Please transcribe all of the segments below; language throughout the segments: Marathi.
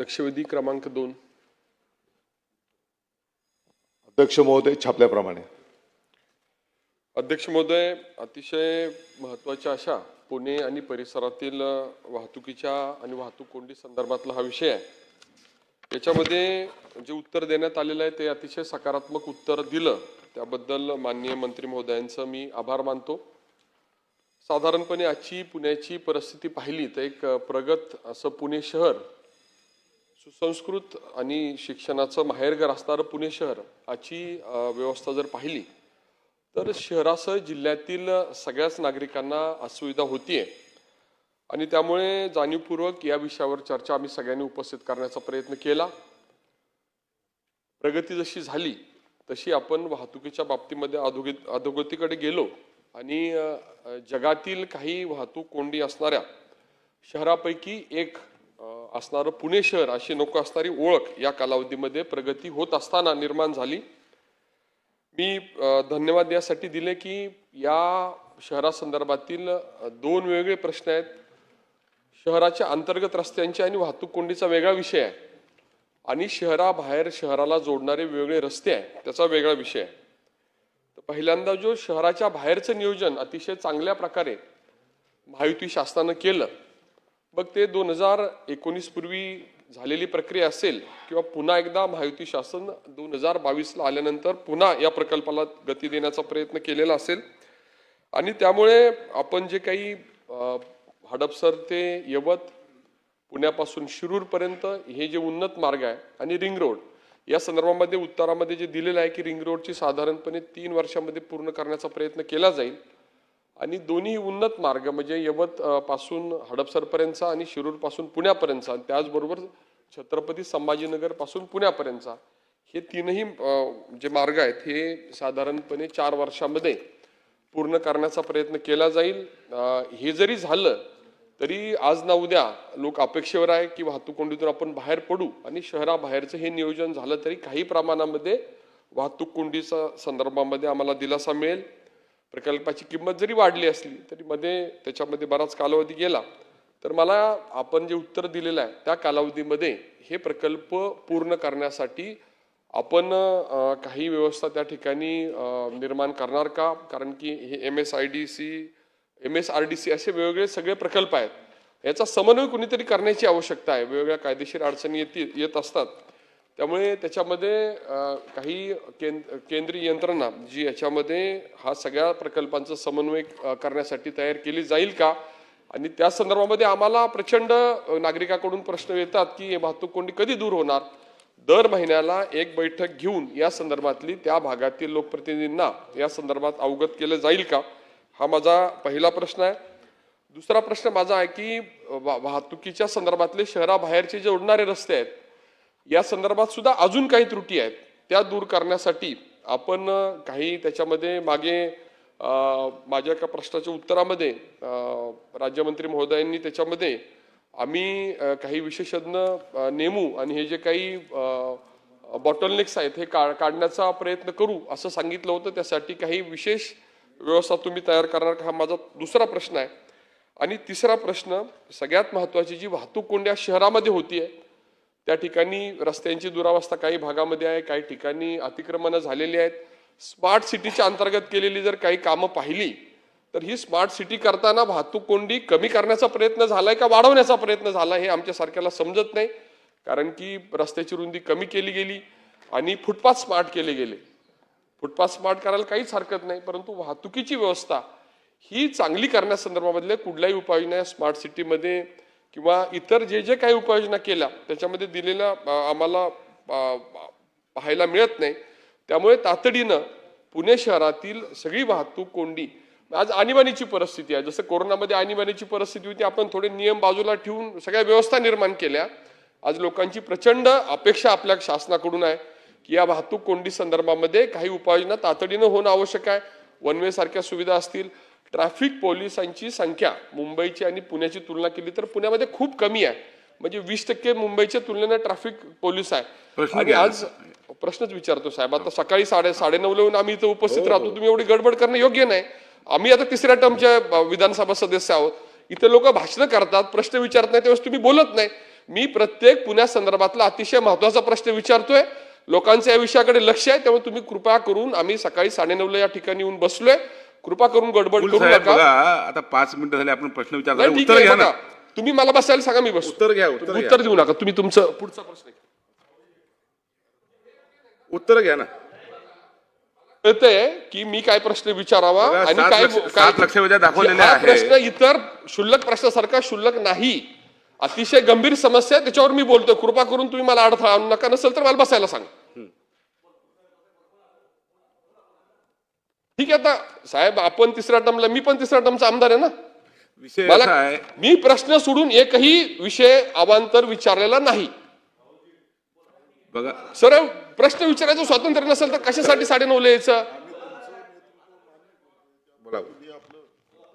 लक्षवेधी क्रमांक दोन. अध्यक्ष महोदय छापल्याप्रमाणे. अध्यक्ष महोदय अतिशय महत्त्वाच्या अशा पुणे आणि परिसरातील वाहतुकीच्या आणि वाहतूक कोंडी संदर्भातला हा विषय आहे. याच्यामध्ये जे उत्तर देण्यात आलेलं आहे ते अतिशय सकारात्मक उत्तर दिलं. त्याबद्दल माननीय मंत्री महोदयांचं मी आभार मानतो. साधारणपणे आजची पुण्याची परिस्थिती पाहिली तर एक प्रगत असं पुणे शहर सुसंस्कृत आणि शिक्षणाचं माहेरघर असणारं पुणे शहर याची व्यवस्था जर पाहिली तर शहरासह जिल्ह्यातील सगळ्याच नागरिकांना असुविधा होतीये. आणि त्यामुळे जाणीवपूर्वक या विषयावर चर्चा आम्ही सगळ्यांनी उपस्थित करण्याचा प्रयत्न केला. प्रगती जशी झाली तशी आपण वाहतुकीच्या बाबतीमध्ये अधोगती अधोगतीकडे गेलो आणि जगातील काही वाहतूक कोंडी असणाऱ्या शहरापैकी एक असणारं पुणे शहर अशी नको असणारी ओळख या कालावधीमध्ये प्रगती होत असताना निर्माण झाली. मी धन्यवाद यासाठी दिले की या शहरासंदर्भातील दोन वेगळे प्रश्न आहेत. शहराच्या अंतर्गत रस्त्यांची आणि वाहतूक कोंडीचा वेगळा विषय आहे. आणि शहराबाहेर शहराला जोडणारे वेगळे रस्ते आहे त्याचा वेगळा विषय आहे. तर पहिल्यांदा जो शहराच्या बाहेरचं नियोजन अतिशय चांगल्या प्रकारे महायुती शासनानं केलं मग ते दोन हजार एकोणीस पूर्वी झालेली प्रक्रिया असेल किंवा पुन्हा एकदा महायुती शासन दोन हजार बावीसला आल्यानंतर पुन्हा या प्रकल्पाला गती देण्याचा प्रयत्न केलेला असेल. आणि त्यामुळे आपण जे काही हडपसर ते यवत पुण्यापासून शिरूरपर्यंत हे जे उन्नत मार्ग आहे आणि रिंग रोड या संदर्भामध्ये उत्तरामध्ये जे दिलेलं आहे की रिंग रोडची साधारणपणे तीन वर्षामध्ये पूर्ण करण्याचा प्रयत्न केला जाईल. आणि दोन्ही उन्नत मार्ग म्हणजे यवत पासून हडपसरपर्यंतचा आणि शिरूरपासून पुण्यापर्यंतचा आणि त्याचबरोबर छत्रपती संभाजीनगरपासून पुण्यापर्यंतचा हे तीनही जे मार्ग आहेत हे साधारणपणे चार वर्षामध्ये पूर्ण करण्याचा प्रयत्न केला जाईल. हे जरी झालं तरी आज ना उद्या लोक अपेक्षेवर आहे की वाहतूक कोंडीतून आपण बाहेर पडू आणि शहराबाहेरचं हे नियोजन झालं तरी काही प्रमाणामध्ये वाहतूक कोंडीचा संदर्भामध्ये आम्हाला दिलासा मिळेल. प्रकल्पाची किंमत जरी वाढली असली तरी मध्ये त्याच्यामध्ये बराच कालावधी गेला. तर मला आपण जे उत्तर दिलेलं आहे त्या कालावधीमध्ये हे प्रकल्प पूर्ण करण्यासाठी आपण काही व्यवस्था त्या ठिकाणी निर्माण करणार का? कारण की हे M S I D C M S R D C असे वेगवेगळे सगळे प्रकल्प आहेत. याचा समन्वय कुणीतरी करण्याची आवश्यकता आहे. वेगवेगळ्या कायदेशीर अडचणी येतील येत असतात. त्यामुळे त्याच्यामध्ये काही केंद्र केंद्रीय यंत्रणा जी याच्यामध्ये हा सगळ्या प्रकल्पांचा समन्वय करण्यासाठी तयार केली जाईल का? आणि त्या संदर्भामध्ये आम्हाला प्रचंड नागरिकाकडून प्रश्न येतात की हे वाहतूक कोंडी कधी दूर होणार? दर महिन्याला एक बैठक घेऊन या संदर्भातली त्या भागातील लोकप्रतिनिधींना या संदर्भात अवगत केलं जाईल का? हा माझा पहिला प्रश्न आहे. दुसरा प्रश्न माझा आहे की वा- वाहतुकीच्या संदर्भातले शहराबाहेरचे जे उडणारे रस्ते आहेत या संदर्भात सुद्धा अजून काही त्रुटी आहेत. त्या दूर करण्यासाठी आपण काही त्याच्यामध्ये मागे माझ्या एका प्रश्नाच्या उत्तरामध्ये राज्यमंत्री महोदयांनी त्याच्यामध्ये आम्ही काही विशेषज्ञ नेमू आणि हे जे काही बॉटलनेक्स आहेत हे का काढण्याचा प्रयत्न करू असं सांगितलं होतं. त्यासाठी काही विशेष व्यवस्था तुम्ही तयार करणार का हा माझा दुसरा प्रश्न आहे. आणि तिसरा प्रश्न सगळ्यात महत्त्वाची जी वाहतूक कोंड्या शहरामध्ये होती आहे त्या ठिकाणी रस्त्यांची दुरावस्था काही भागामध्ये आहे काही ठिकाणी अतिक्रमणं झालेली आहेत. स्मार्ट सिटीच्या अंतर्गत केलेली जर काही कामं पाहिली तर ही स्मार्ट सिटी करताना वाहतूक कोंडी कमी करण्याचा प्रयत्न झालाय का वाढवण्याचा प्रयत्न झाला हे आमच्या सारख्याला समजत नाही. कारण की रस्त्याची रुंदी कमी केली गेली आणि फुटपाथ स्मार्ट केले गेले. फुटपाथ स्मार्ट करायला काहीच हरकत नाही परंतु वाहतुकीची व्यवस्था ही चांगली करण्यासंदर्भामधल्या कुठल्याही उपाययोजना स्मार्ट सिटीमध्ये किंवा इतर जे जे काही उपाययोजना केल्या त्याच्यामध्ये दिलेल्या आम्हाला पाहायला मिळत नाही. त्यामुळे तातडीनं पुणे शहरातील सगळी वाहतूक कोंडी आज आणीबाणीची परिस्थिती आहे. जसं कोरोनामध्ये आणीबाणीची परिस्थिती होती आपण थोडे नियम बाजूला ठेवून सगळ्या व्यवस्था निर्माण केल्या. आज लोकांची प्रचंड अपेक्षा आपल्या शासनाकडून आहे की या वाहतूक कोंडी संदर्भामध्ये काही उपाययोजना तातडीनं होणं आवश्यक आहे. वन वे सारख्या सुविधा असतील. ट्रॅफिक पोलिसांची संख्या मुंबईची आणि पुण्याची तुलना केली तर पुण्यामध्ये खूप कमी आहे. म्हणजे वीस टक्के मुंबईच्या तुलनेने ट्रॅफिक पोलीस आहे. आणि. आज प्रश्नच विचारतो साहेब. आता सकाळी साडे साडेनऊला येऊन आम्ही इथं उपस्थित राहतो. तुम्ही एवढी गडबड करणं योग्य नाही. आम्ही आता तिसऱ्या टर्मच्या विधानसभा सदस्य आहोत. इथे लोक भाषणं करतात प्रश्न विचारत नाही त्यावेळेस तुम्ही बोलत नाही. मी प्रत्येक पुण्यासंदर्भातला अतिशय महत्त्वाचा प्रश्न विचारतोय. लोकांचं या विषयाकडे लक्ष आहे त्यामुळे तुम्ही कृपा करून आम्ही सकाळी साडेनऊला या ठिकाणी येऊन बसलोय. कृपा करून गडबड करू साहेब नका. आता पाच मिनिटं झाले आपण प्रश्न विचारला नाही, ठीक उत्तर आहे घ्या ना. बघा. तुम्ही मला बसायला सांगा मी बसतो. उत्तर घ्या उत्तर तुम्ही घ्या. उत्तर देऊ नका. तुम्ही तुमचं पुढचा प्रश्न घ्या. उत्तर घ्या ना. कळतंय की मी काय प्रश्न विचारावा बघा, आणि सात काय लक्ष- सात लक्षवेध्या दाखवलेल्या हा आहेत. प्रश्न इतर क्षुल्लक प्रश्नासारखा क्षुल्लक नाही. अतिशय गंभीर समस्या आहे त्याच्यावर मी बोलतोय कृपा करून तुम्ही मला अडथळा आणू नका नसेल तर मला बसायला सांगा. ठीक आहे आता साहेब आपण तिसऱ्या टर्मला मी पण तिसऱ्या टर्मचा आमदार आहे ना? विषय मला असा आहे. मी प्रश्न सोडून एकही विषय अवांतर विचारलेला नाही. बघा. सरळ प्रश्न विचारायचं स्वातंत्र्य नसेल तर कशासाठी साडेनऊला यायचं? बोला.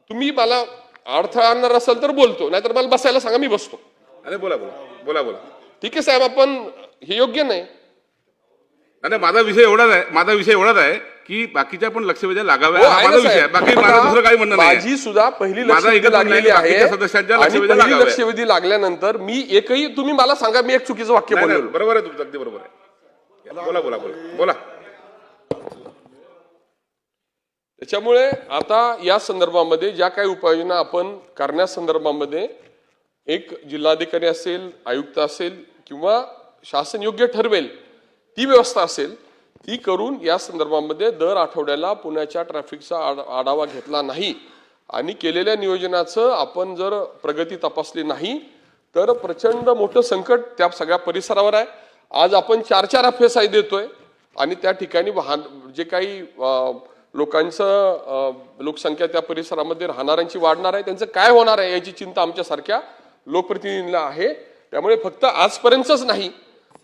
तुम्ही मला अडथळा आणणार असाल तर बोलतो नाहीतर मला बसायला सांगा मी बसतो. अरे बोला बोला. बोला बोला. ठीक आहे साहेब आपण हे योग्य नाही नाही माझा विषय एवढाच आहे माझा विषय एवढाच आहे. की बाकीच्या पण लक्षवेध्या लागाव्या हा आहे माझा ना विषय आहे. साहेब. बाकी माझं दुसरं काही म्हणणं नाही माझी सुद्धा पहिली माझा लक्षवेधी एकच म्हणणं आहे लागलेली आहे. बाकीच्या सदस्यांच्या आणि लक्षवेधी पहिली लागाव्या. लक्षवेधी लागल्यानंतर मी एकही तुम्ही मला सांगा मी एक चुकीचं वाक्य नाही, नाही, बोललो. बरोबर आहे तुमचं अगदी बरोबर आहे. बोला बोला बोला. बोला. त्याच्यामुळे आता या संदर्भामध्ये ज्या काही उपाययोजना आपण करण्यासंदर्भामध्ये एक जिल्हाधिकारी असेल आयुक्त असेल किंवा शासन योग्य ठरवेल ती व्यवस्था असेल ती करून या संदर्भामध्ये दर आठवड्याला पुण्याच्या ट्रॅफिकचा आढ- आढावा घेतला नाही. आणि केलेल्या नियोजनाचं आपण जर प्रगती तपासली नाही तर प्रचंड मोठं संकट त्या सगळ्या परिसरावर आहे. आज आपण चार चार एफ एस आय देतोय आणि त्या ठिकाणी वाहन जे काही लोकांचं लोकसंख्या त्या परिसरामध्ये राहणाऱ्यांची वाढणार आहे त्यांचं काय होणार आहे याची चिंता आमच्यासारख्या लोकप्रतिनिधींना आहे. त्यामुळे फक्त आजपर्यंतच नाही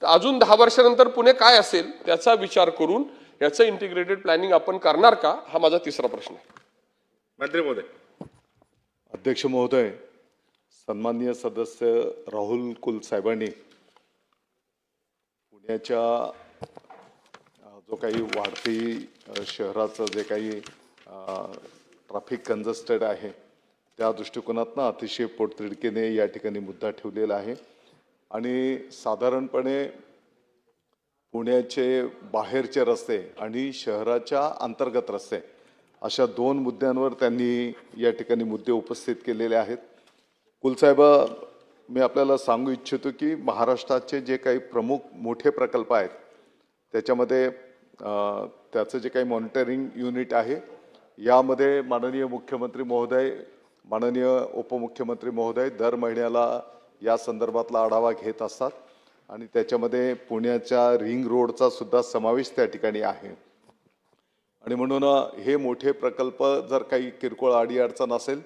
तर अजून दहा वर्षानंतर पुणे काय असेल त्याचा विचार करून याचं इंटिग्रेटेड प्लॅनिंग आपण करणार का? हा माझा तिसरा प्रश्न आहे. मंत्री महोदय. अध्यक्ष महोदय सन्माननीय सदस्य राहुल कुल साहेबांनी पुण्याच्या जो काही वाढती शहराचं जे काही ट्रॅफिक कंजस्टेड आहे त्या दृष्टिकोनातनं अतिशय पोटतिडकीने या ठिकाणी मुद्दा ठेवलेला आहे. आणि साधारणपणे पुण्याचे बाहेरचे रस्ते आणि शहराच्या अंतर्गत रस्ते अशा दोन मुद्द्यांवर त्यांनी या ठिकाणी मुद्दे उपस्थित केलेले आहेत. कुलसाहेब मी आपल्याला सांगू इच्छितो की महाराष्ट्राचे जे काही प्रमुख मोठे प्रकल्प आहेत त्याच्यामध्ये त्याचं जे काही मॉनिटरिंग युनिट आहे यामध्ये माननीय मुख्यमंत्री महोदय माननीय उपमुख्यमंत्री महोदय दर महिन्याला या संदर्भातला आढावा घेत असतात. आणि त्याच्यामध्ये पुण्याच्या रिंग रोडचा सुद्धा समावेश त्या ठिकाणी आहे. आणि म्हणून हे मोठे प्रकल्प जर काही किरकोळ अडीअडचण असेल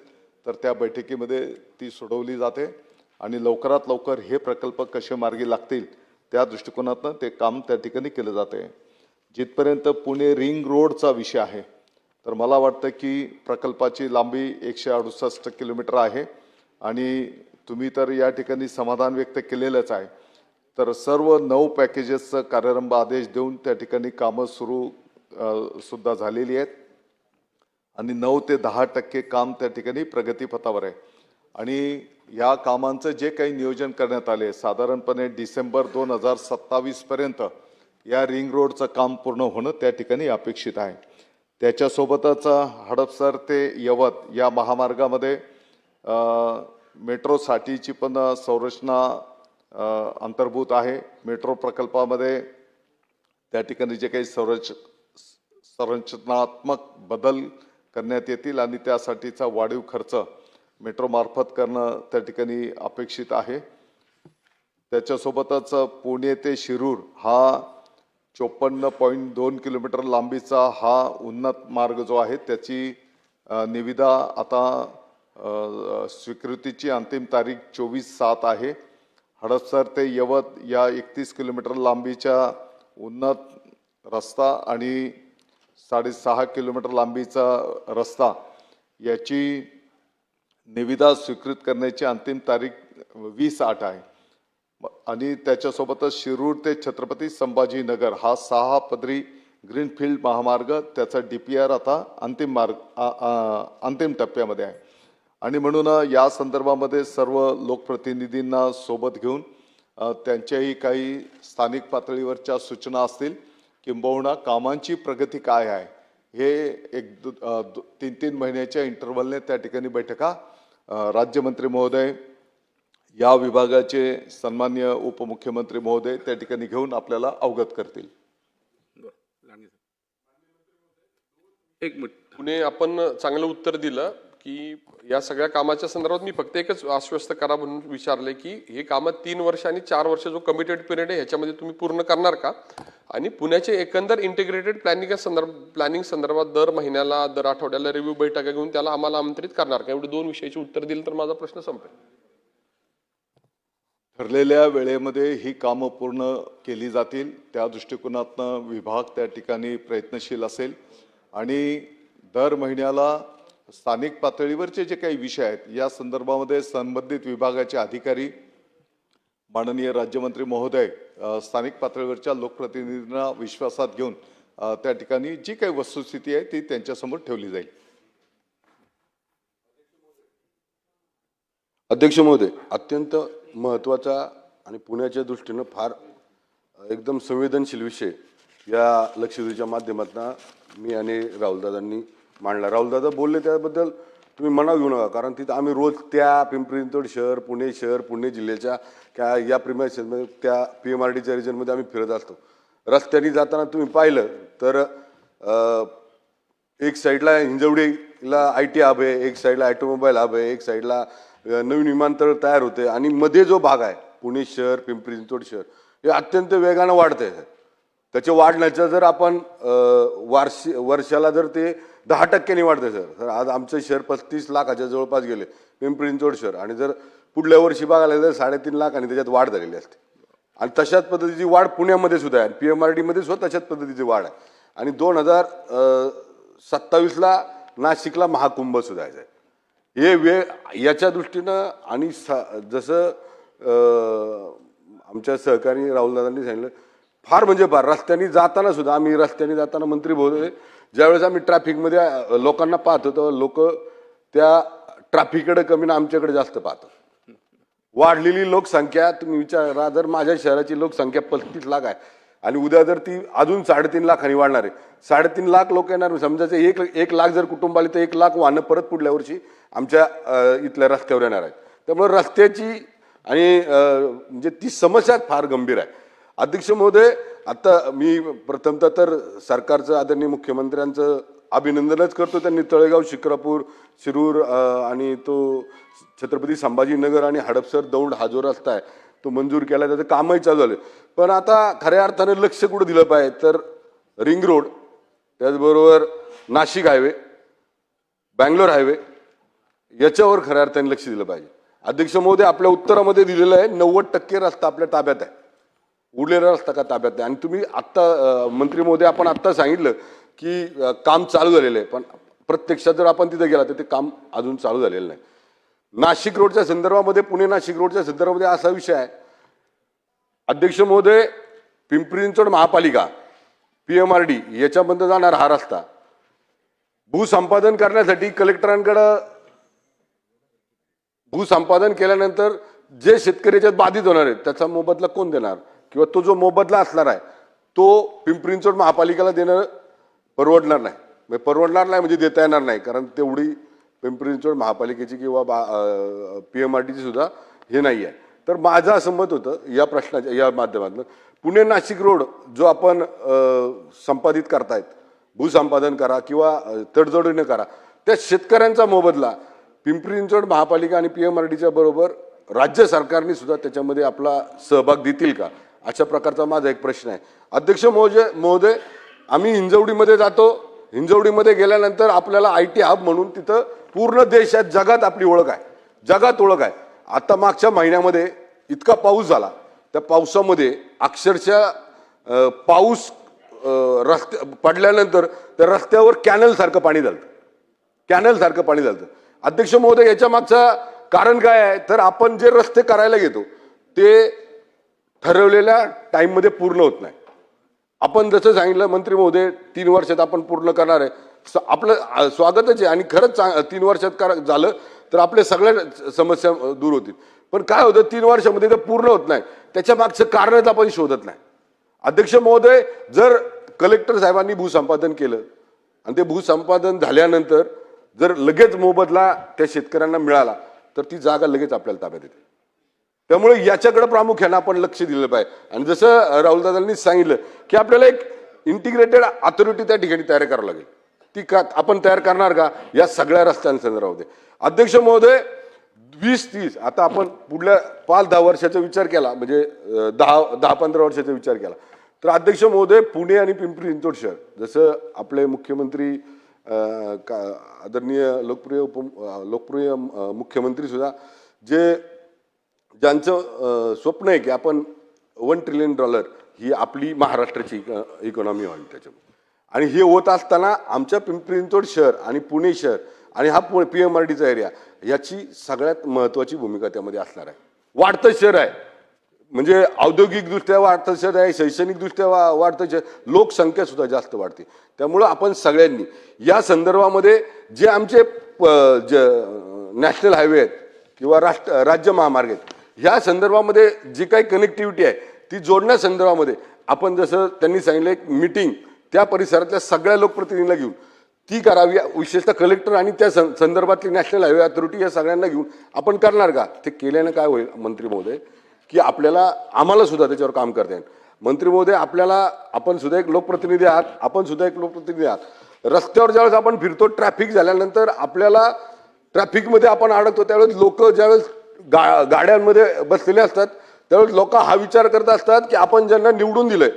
तर त्या बैठकीमध्ये ती सोडवली जाते. आणि लवकरात लवकर हे प्रकल्प कसे मार्गी लागतील त्या दृष्टिकोनातनं ते काम त्या ठिकाणी केलं जाते. जिथपर्यंत पुणे रिंग रोडचा विषय आहे तर मला वाटतं की प्रकल्पाची लांबी एकशे अडुसष्ट किलोमीटर आहे. आणि तुम्ही तर या ठिकाणी समाधान व्यक्त केलेलंच आहे. तर सर्व नऊ पॅकेजेसचं कार्यारंभ आदेश देऊन त्या ठिकाणी कामं सुरू सुद्धा झालेली आहेत. आणि नऊ ते दहा टक्के काम त्या ठिकाणी प्रगतीपथावर आहे. आणि या कामांचं जे काही नियोजन करण्यात आले साधारणपणे डिसेंबर दोन हजार सत्तावीसपर्यंत या रिंग रोडचं काम पूर्ण होणं त्या ठिकाणी अपेक्षित आहे. त्याच्यासोबतच हडपसर ते यवत या महामार्गामध्ये मेट्रोसाठीची पण संरचना अंतर्भूत आहे. मेट्रो प्रकल्पामध्ये त्या ठिकाणी जे काही संरच संरचनात्मक बदल करण्यात येतील आणि त्यासाठीचा वाढीव खर्च मेट्रोमार्फत करणं त्या ठिकाणी अपेक्षित आहे. त्याच्यासोबतच पुणे ते शिरूर हा चोपन्न पॉईंट दोन किलोमीटर लांबीचा हा उन्नत मार्ग जो आहे त्याची निविदा आता स्वीकृतीची अंतिम तारीख चोवीस सात आहे. हडपसर ते यवत या एकतीस किलोमीटर लांबीच्या उन्नत रस्ता आणि साडेसहा किलोमीटर लांबीचा रस्ता याची निविदा स्वीकृत करण्याची अंतिम तारीख वीस आठ आहे. आणि त्याच्यासोबतच शिरूर ते छत्रपती संभाजीनगर हा सहा पदरी ग्रीनफील्ड महामार्ग त्याचा डी पी आर आता अंतिम मार्ग अंतिम टप्प्यामध्ये आहे. आणि म्हणून या संदर्भामध्ये सर्व लोकप्रतिनिधींना सोबत घेऊन त्यांच्याही काही स्थानिक पातळीवरच्या सूचना असतील किंबहुना कामांची प्रगती काय आहे हे एक तीन तीन महिन्याच्या इंटरव्हलने त्या ठिकाणी बैठका राज्यमंत्री महोदय या विभागाचे सन्मान्य उपमुख्यमंत्री महोदय त्या ठिकाणी घेऊन आपल्याला अवगत करतील. एक मिनिट पुणे आपण चांगलं उत्तर दिलं की या सगळ्या कामाच्या संदर्भात मी फक्त एकच आश्वस्त करा म्हणून विचारले की हे कामं तीन वर्ष आणि चार वर्ष जो कमिटेड पिरियड आहे ह्याच्यामध्ये तुम्ही पूर्ण करणार का? आणि पुण्याचे एकंदर इंटिग्रेटेड प्लॅनिंग संदर्भ प्लॅनिंग संदर्भात दर महिन्याला दर आठवड्याला रिव्ह्यू बैठका घेऊन त्याला आम्हाला आमंत्रित करणार का? एवढे दोन विषयाची उत्तर दिलं तर माझा प्रश्न संपेल. ठरलेल्या वेळेमध्ये ही कामं पूर्ण केली जातील. त्या दृष्टिकोनातनं विभाग त्या ठिकाणी प्रयत्नशील असेल. आणि दर महिन्याला स्थानिक पातळीवरचे जे काही विषय आहेत या संदर्भामध्ये संबंधित विभागाचे अधिकारी माननीय राज्यमंत्री महोदय स्थानिक पातळीवरच्या लोकप्रतिनिधींना विश्वासात घेऊन त्या ठिकाणी जी काही वस्तुस्थिती आहे ती त्यांच्यासमोर ठेवली जाईल. अध्यक्ष महोदय अत्यंत महत्त्वाचा आणि पुण्याच्या दृष्टीनं फार एकदम संवेदनशील विषय या लक्षवेधीच्या माध्यमातून मी आणि राहुलदादांनी मांडला. राहुलदादा बोलले त्याबद्दल तुम्ही मनाव घेऊ नका कारण तिथं आम्ही रोज त्या पिंपरी चिंचवड शहर पुणे शहर पुणे जिल्ह्याच्या त्या या प्रिमायसेसमध्ये त्या पी एम आर डीच्या रिजनमध्ये आम्ही फिरत असतो. रस्त्याने जाताना तुम्ही पाहिलं तर एक साईडला हिंजवडीला आय टी हब आहे एक साईडला ऑटोमोबाईल हब आहे एक साईडला नवीन विमानतळ तयार होते. आणि मध्ये जो भाग आहे पुणे शहर पिंपरी चिंचवड शहर हे अत्यंत वेगानं वाढत आहे त्याचे वाढण्याचं जर आपण अ, वर्षाला जर ते दहा टक्क्यांनी वाढते सर. तर आज आमचं शहर पस्तीस लाखाच्या जवळपास गेले पिंपरींचोड शहर. आणि जर पुढल्या वर्षी बघायला तर साडेतीन लाख आणि त्याच्यात वाढ झालेली असते. आणि तशाच पद्धतीची वाढ पुण्यामध्ये सुद्धा आहे. पी एम आर डीमध्ये सुद्धा तशाच पद्धतीची वाढ आहे. आणि दोन हजार सत्तावीसला नाशिकला महाकुंभ सुद्धा आहे. हे वेळ याच्या दृष्टीनं आणि स जसं आमच्या सहकारी राहुलदादांनी सांगितलं फार म्हणजे फार रस्त्याने जाताना सुद्धा आम्ही रस्त्याने जाताना मंत्री महोदय ज्यावेळेस आम्ही ट्रॅफिकमध्ये लोकांना पाहतो तेव्हा लोक त्या ट्रॅफिककडे कमी ना आमच्याकडे जास्त पाहतात. वाढलेली लोकसंख्या तुम्ही विचारा जर माझ्या शहराची लोकसंख्या पस्तीस लाख आहे आणि उद्या जर ती अजून साडेतीन लाखांनी वाढणार आहे साडेतीन लाख लोक येणार समजायचं एक एक लाख जर कुटुंब आली तर एक लाख वाहनं परत पुढल्या वर्षी आमच्या इथल्या रस्त्यावर येणार आहेत. त्यामुळे रस्त्याची आणि म्हणजे ती समस्या फार गंभीर आहे. अध्यक्ष महोदय आता मी प्रथमतः तर सरकारचं आदरणीय मुख्यमंत्र्यांचं अभिनंदनच करतो त्यांनी तळेगाव शिक्रापूर शिरूर आणि तो छत्रपती संभाजीनगर आणि हडपसर दौंड हा जो रस्ता आहे तो मंजूर केला. त्याचं कामही चालू झालं. पण आता खऱ्या अर्थानं लक्ष कुठं दिलं पाहिजे? तर रिंग रोड त्याचबरोबर नाशिक हायवे बँगलोर हायवे याच्यावर खऱ्या अर्थाने लक्ष दिलं पाहिजे. अध्यक्ष महोदय आपल्या उत्तरामध्ये दिलेलं आहे नव्वद टक्के रस्ता आपल्या ताब्यात आहे. उरलेला रस्ता का ताब्यात आहे आणि तुम्ही आत्ता मंत्री मोदी आपण आत्ता सांगितलं की काम चालू झालेलं आहे. पण प्रत्यक्षात जर आपण तिथे गेला तर ते काम अजून चालू झालेलं नाही. नाशिक रोडच्या संदर्भामध्ये पुणे नाशिक रोडच्या संदर्भामध्ये असा विषय आहे. अध्यक्ष महोदय पिंपरी चिंचवड महापालिका पी एम आर डी याच्यामध्ये जाणार हा रस्ता. भूसंपादन करण्यासाठी कलेक्टरांकडं भूसंपादन केल्यानंतर जे शेतकरी याच्यात बाधित होणार आहेत त्याचा मोबदला कोण देणार? किंवा तो जो मोबदला असणार आहे तो पिंपरी चिंचवड महापालिकेला देणं परवडणार नाही. म्हणजे परवडणार नाही म्हणजे देता येणार नाही कारण तेवढी पिंपरी चिंचवड महापालिकेची किंवा पी एम आर टीची सुद्धा हे नाही आहे. तर माझं असं मत होतं या प्रश्नाच्या या माध्यमातून. पुणे नाशिक रोड जो आपण संपादित करतायत भूसंपादन करा किंवा तडजोडीनं करा त्या शेतकऱ्यांचा मोबदला पिंपरी चिंचवड महापालिका आणि पी एम आर डीच्या बरोबर राज्य सरकारने सुद्धा त्याच्यामध्ये आपला सहभाग देतील का? अशा प्रकारचा माझा एक प्रश्न आहे. अध्यक्ष महोदय महोदय आम्ही हिंजवडीमध्ये जातो. हिंजवडीमध्ये गेल्यानंतर आपल्याला आय टी हब म्हणून तिथं पूर्ण देशात जगात आपली ओळख आहे. जगात ओळख आहे. आता मागच्या महिन्यामध्ये इतका पाऊस झाला. त्या पावसामध्ये अक्षरशः पाऊस अं, रस्ते पडल्यानंतर त्या रस्त्यावर कॅनलसारखं पाणी झालं. कॅनलसारखं पाणी झालं. अध्यक्ष महोदय याच्या मागचं कारण काय आहे? तर आपण जे रस्ते करायला घेतो ते ठरवलेल्या टाईममध्ये पूर्ण होत नाही. आपण जसं सांगितलं मंत्री महोदय तीन वर्षात आपण पूर्ण करणार आहे. आपलं स्वागतच आहे. आणि खरंच चांग- तीन वर्षात कर झालं तर आपल्या सगळ्या समस्या दूर होतील. पण काय होतं तीन वर्षामध्ये ते पूर्ण होत नाही. त्याच्या मागचं कारणच आपण शोधत नाही. अध्यक्ष महोदय जर कलेक्टर साहेबांनी भूसंपादन केलं आणि ते भूसंपादन झाल्यानंतर जर लगेच मोबदला त्या शेतकऱ्यांना मिळाला तर ती जागा लगेच आपल्याला ताब्यात येते. त्यामुळे याच्याकडे प्रामुख्यानं आपण लक्ष दिलं पाहिजे. आणि जसं राहुलदादांनी सांगितलं की आपल्याला एक इंटिग्रेटेड अथॉरिटी त्या ठिकाणी तयार करावं लागेल. ती का आपण तयार करणार का? या सगळ्या रस्त्यांसंदर्भामध्ये अध्यक्ष महोदय वीस तीस आता आपण पुढल्या पाच दहा वर्षाचा विचार केला म्हणजे दहा दहा पंधरा वर्षाचा विचार केला. तर अध्यक्ष महोदय पुणे आणि पिंपरी चिंचवड शहर जसं आपले मुख्यमंत्री का- आदरणीय लोकप्रिय उप लोकप्रिय मुख्यमंत्री सुद्धा जे ज्यांचं स्वप्न आहे की आपण वन ट्रिलियन डॉलर ही आपली महाराष्ट्राची इकॉनॉमी व्हावी त्याच्यामध्ये आणि हे होत असताना आमच्या पिंपरी शहर आणि पुणे शहर आणि हा पी एम आर डीचा एरिया याची सगळ्यात महत्त्वाची भूमिका त्यामध्ये असणार आहे. वाढतं शहर आहे. म्हणजे औद्योगिकदृष्ट्या वाढतं शहर आहे शैक्षणिकदृष्ट्या वा वाढतं शहर लोकसंख्यासुद्धा जास्त वाढते. त्यामुळं आपण सगळ्यांनी या संदर्भामध्ये जे आमचे प- ज नॅशनल हायवे आहेत किंवा राष्ट्र राज्य महामार्ग आहेत ह्या संदर्भामध्ये जी काही कनेक्टिव्हिटी आहे ती जोडण्या संदर्भामध्ये आपण जसं त्यांनी सांगितलं एक मिटिंग त्या परिसरातल्या सगळ्या लोकप्रतिनिधींना घेऊन ती करावी विशेषतः कलेक्टर आणि त्या सं- संदर्भातली नॅशनल हायवे अथॉरिटी या सगळ्यांना घेऊन आपण करणार का? ते केल्यानं काय होईल मंत्री महोदय? की आपल्याला आम्हाला सुद्धा त्याच्यावर काम करता येईल. मंत्री महोदय आपल्याला आपण सुद्धा एक लोकप्रतिनिधी आहात आपण सुद्धा एक लोकप्रतिनिधी आहात. रस्त्यावर ज्यावेळेस आपण फिरतो ट्रॅफिक झाल्यानंतर आपल्याला ट्रॅफिकमध्ये आपण अडकतो त्यावेळेस लोक ज्यावेळेस गा गाड्यांमध्ये बसलेले असतात. त्यावेळेस लोक हा विचार करत असतात की आपण ज्यांना निवडून दिलंय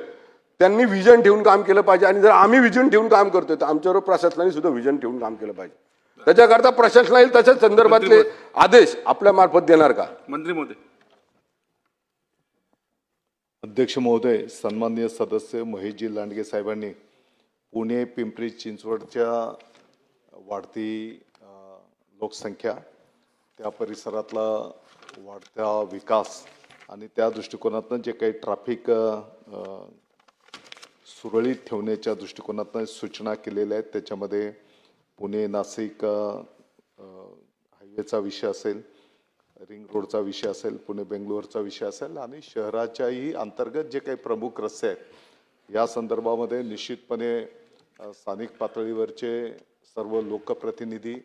त्यांनी विजन ठेवून काम केलं पाहिजे. आणि जर आम्ही विजन ठेवून काम करतोय तर आमच्यावर प्रशासनाने सुद्धा विजन ठेवून काम केलं पाहिजे. त्याच्याकरता प्रशासनाला तशाच संदर्भातले आदेश आपल्या मार्फत देणार का? मंत्री महोदय अध्यक्ष महोदय सन्माननीय सदस्य महेशजी लांडगे साहेबांनी पुणे पिंपरी चिंचवडच्या वाढती लोकसंख्या त्या परिसरातला वाढत्या विकास आणि त्या दृष्टिकोनातनं जे काही ट्रॅफिक सुरळीत ठेवण्याच्या दृष्टिकोनातनं सूचना केलेल्या आहेत त्याच्यामध्ये पुणे नाशिक हायवेचा विषय असेल रिंग रोडचा विषय असेल पुणे बेंगलोरचा विषय असेल आणि शहराच्याही अंतर्गत जे काही प्रमुख रस्ते आहेत या संदर्भामध्ये निश्चितपणे स्थानिक पातळीवरचे सर्व लोकप्रतिनिधी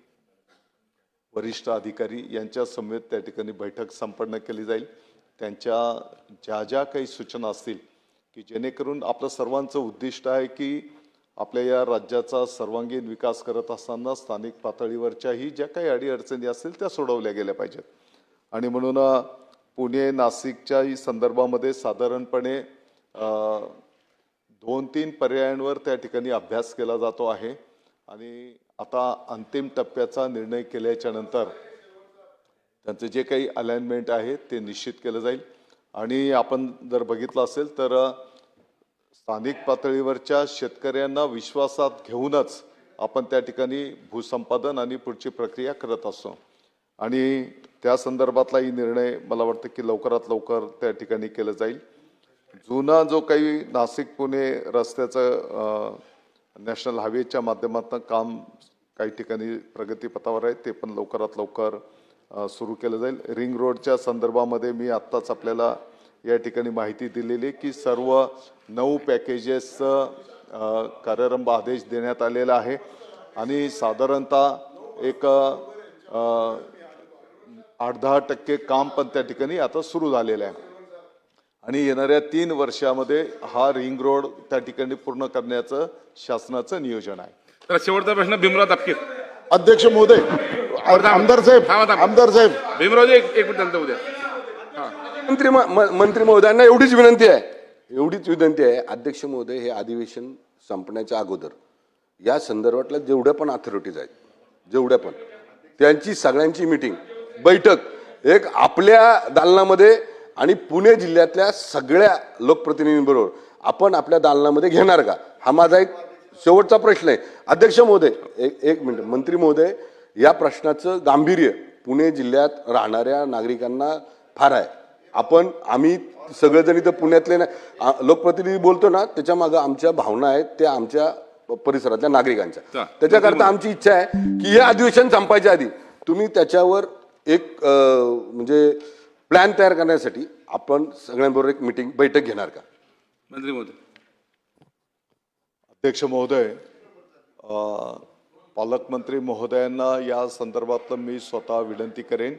वरिष्ठ अधिकारी यांच्या समेत त्या ठिकाणी बैठक संपन्न केली जाईल. त्यांच्या ज्या ज्या काही सूचना असतील की जेणेकरून आपलं सर्वांचं उद्दिष्ट आहे की आपल्या या राज्याचा सर्वांगीण विकास करत असताना स्थानिक पातळीवरच्याही ज्या काही अडीअडचणी असतील त्या सोडवल्या गेल्या पाहिजेत. आणि म्हणून पुणे नाशिकच्याही संदर्भामध्ये साधारणपणे दोन तीन पर्यायांवर त्या ठिकाणी अभ्यास केला जातो आहे. आणि आता अंतिम टप्प्याचा निर्णय केल्याच्यानंतर त्यांचं जे काही अलाइनमेंट आहे ते निश्चित केलं जाईल. आणि आपण जर बघितलं असेल तर स्थानिक पातळीवरच्या शेतकऱ्यांना विश्वासात घेऊनच आपण त्या ठिकाणी भूसंपादन आणि पुढची प्रक्रिया करत असतो. आणि त्या संदर्भातलाही निर्णय मला वाटतं की लवकरात लवकर त्या ठिकाणी केलं जाईल. जुना जो काही नाशिक पुणे रस्त्याचं नॅशनल हायवेच्या माध्यमातून काम काही ठिकाणी प्रगतीपथावर आहे ते पण लवकरात लवकर सुरू केलं जाईल. रिंग रोडच्या संदर्भामध्ये मी आत्ताच आपल्याला या ठिकाणी माहिती दिलेली आहे की सर्व नऊ पॅकेजेसचं कार्यारंभ आदेश देण्यात आलेला आहे. आणि साधारणतः एक आठ दहा टक्के काम पण त्या ठिकाणी आता सुरू झालेलं आहे. आणि येणाऱ्या तीन वर्षामध्ये हा रिंग रोड त्या ठिकाणी पूर्ण करण्याचं शासनाचं नियोजन आहे. तर शेवटचा प्रश्न भीमराव तापकीर. अध्यक्ष महोदय आमदार साहेब. आमदार साहेब. भीमरावजी एक एक मिनिट उद्या. मंत्री मंत्री महोदयांना एवढीच विनंती आहे. एवढीच विनंती आहे अध्यक्ष महोदय हे अधिवेशन संपण्याच्या अगोदर या संदर्भातल्या जेवढ्या पण अथॉरिटीज आहेत जेवढ्या पण त्यांची सगळ्यांची मिटिंग बैठक एक आपल्या दालनामध्ये आणि पुणे जिल्ह्यातल्या सगळ्या लोकप्रतिनिधींबरोबर आपण आपल्या दालनामध्ये घेणार का? हा माझा एक शेवटचा प्रश्न आहे. अध्यक्ष महोदय एक एक मिनिट. मंत्री महोदय या प्रश्नाचं गांभीर्य पुणे जिल्ह्यात राहणाऱ्या नागरिकांना फार आहे. आपण आम्ही सगळेजण इथं पुण्यातले ना लोकप्रतिनिधी बोलतो ना त्याच्यामागे आमच्या भावना आहेत त्या आमच्या परिसरातल्या नागरिकांच्या. त्याच्याकरता आमची इच्छा आहे की हे अधिवेशन संपायच्या आधी तुम्ही त्याच्यावर एक म्हणजे प्लॅन तयार करण्यासाठी आपण सगळ्यांबरोबर एक मिटिंग बैठक घेणार का? मंत्री महोदय. अध्यक्ष महोदय पालकमंत्री महोदयांना या संदर्भातलं मी स्वतः विनंती करेन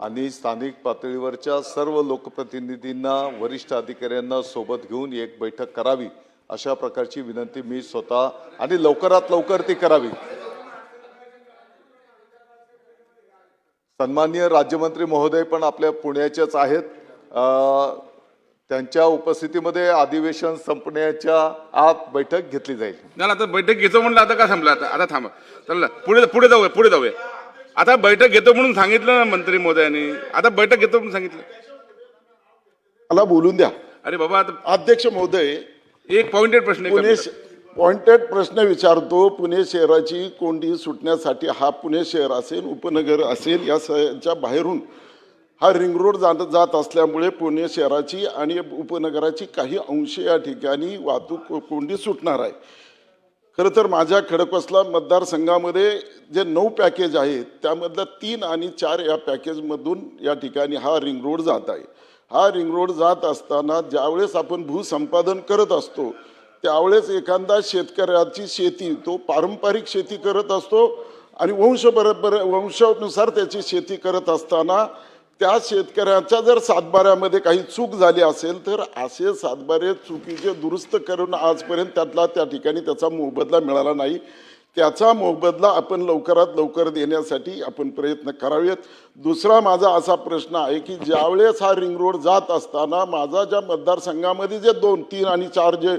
आणि स्थानिक पातळीवरच्या सर्व लोकप्रतिनिधींना वरिष्ठ अधिकाऱ्यांना सोबत घेऊन एक बैठक करावी अशा प्रकारची विनंती मी स्वतः आणि लवकरात लवकर ती करावी. सन्माननीय राज्यमंत्री महोदय पण आपल्या पुण्याचेच आहेत. त्यांच्या उपस्थितीमध्ये अधिवेशन संपण्याच्या आत बैठक घेतली जाईल. नाही आता बैठक घेतो म्हणलं आता का संपलं? आता आता थांबा. चला पुढे पुढे जाऊया पुढे जाऊया. आता बैठक घेतो म्हणून सांगितलं ना मंत्री महोदयांनी. आता बैठक घेतो म्हणून सांगितलं. मला बोलून द्या. अरे बाबा आता अध्यक्ष महोदय एक पॉइंटेड प्रश्न आहे पुणे का? पॉइंटेड प्रश्न विचारतो पुणे शहराची कोंडी सुटण्यासाठी हा पुणे शहर असेल उपनगर असेल या सच्या बाहेरून हा रिंग रोड जात जात असल्यामुळे पुणे शहराची आणि उपनगराची काही अंश या ठिकाणी वाहतूक कोंडी सुटणार आहे. खरं तर माझ्या खडकवासला मतदारसंघामध्ये जे नऊ पॅकेज आहेत त्यामधलं तीन आणि चार या पॅकेजमधून या ठिकाणी हा रिंग रोड जात आहे. हा रिंग रोड जात असताना ज्यावेळेस आपण भूसंपादन करत असतो त्यावेळेस एखादा शेतकऱ्याची शेती तो पारंपरिक शेती करत असतो आणि वंश बरोबर वंशानुसार त्याची शेती करत असताना त्या शेतकऱ्याच्या जर सातबाऱ्यामध्ये काही चूक झाली असेल तर असे सातबारे चुकीचे दुरुस्त करून आजपर्यंत त्यातला त्या ठिकाणी त्याचा मोबदला मिळाला नाही. त्याचा मोबदला आपण लवकरात लवकर देण्यासाठी आपण प्रयत्न करावेत. दुसरा माझा असा प्रश्न आहे की ज्यावेळेस हा रिंग रोड जात असताना माझा ज्या मतदारसंघामध्ये जे दोन तीन आणि चार जे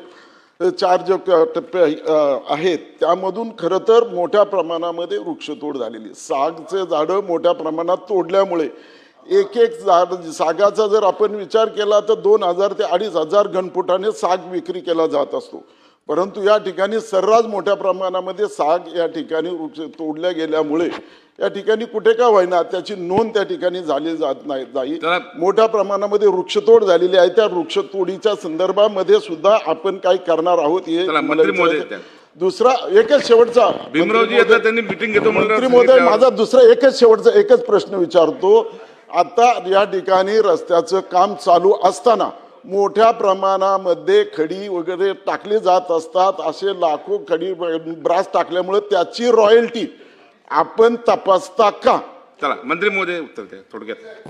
चार जे टप्पे आहेत. त्यामधून खरं तर मोठ्या प्रमाणामध्ये वृक्षतोड झालेली सागचे झाडं मोठ्या प्रमाणात तोडल्यामुळे एक एक झाड म्हणजे सागाचा जर आपण विचार केला तर दोन हजार ते अडीच हजार घनफुटाने साग विक्री केला जात असतो. परंतु या ठिकाणी सर्रास मोठ्या प्रमाणामध्ये साग या ठिकाणी वृक्ष तोडल्या गेल्यामुळे या ठिकाणी कुठे का होईना त्याची नोंद त्या ठिकाणी झाली जात नाही चला. मोठ्या प्रमाणामध्ये वृक्षतोड झालेली आहे. त्या वृक्षतोडीच्या संदर्भामध्ये सुद्धा आपण काय करणार आहोत हे दुसरा एकच शेवटचा. भीमरावजी त्यांनी मिटिंग घेतो मंत्री महोदय माझा दुसरा एकच शेवटचा एकच प्रश्न विचारतो. आता या ठिकाणी रस्त्याचं काम चालू असताना मोठ्या प्रमाणामध्ये खडी वगैरे टाकली जात असतात. असे लाखो खडी ब्रास टाकल्यामुळे त्याची रॉयल्टी आपण तपासता का? चला मंत्री महोदय उत्तर द्या थोडक्यात.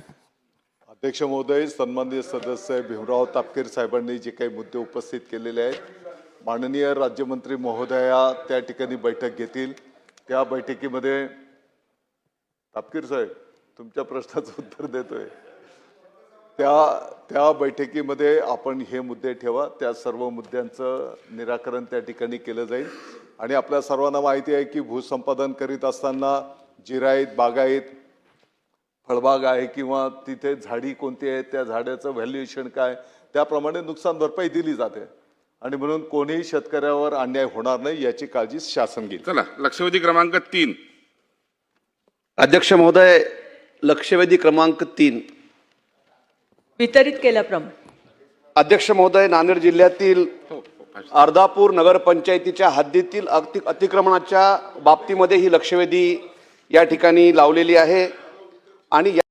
अध्यक्ष महोदय सन्माननीय सदस्य भीमराव तापकीर साहेबांनी जे काही मुद्दे उपस्थित केलेले आहेत माननीय राज्यमंत्री महोदया त्या ठिकाणी बैठक घेतील. त्या बैठकीमध्ये तापकीर साहेब तुमच्या प्रश्नाचं उत्तर देतोय. त्या त्या बैठकीमध्ये आपण हे मुद्दे ठेवा. त्या सर्व मुद्द्यांचं निराकरण त्या ठिकाणी केलं जाईल. आणि आपल्या सर्वांना माहिती आहे की भूसंपादन करीत असताना जिराईत बागायत फळबाग आहे किंवा तिथे झाडी कोणती आहे त्या झाडाचं व्हॅल्युएशन काय? त्याप्रमाणे नुकसान भरपाई दिली जाते. आणि म्हणून कोणीही शेतकऱ्यावर अन्याय होणार नाही याची काळजी शासन घेईल. चला लक्षवेधी क्रमांक तीन. अध्यक्ष महोदय लक्षवेधी क्रमांक तीन. वितरित केल्याप्रमाणे अध्यक्ष महोदय नांदेड जिल्ह्यातील अर्धापूर नगरपंचायतीच्या हद्दीतील अति अतिक्रमणाच्या बाबतीमध्ये ही लक्षवेधी या ठिकाणी लावलेली आहे. आणि या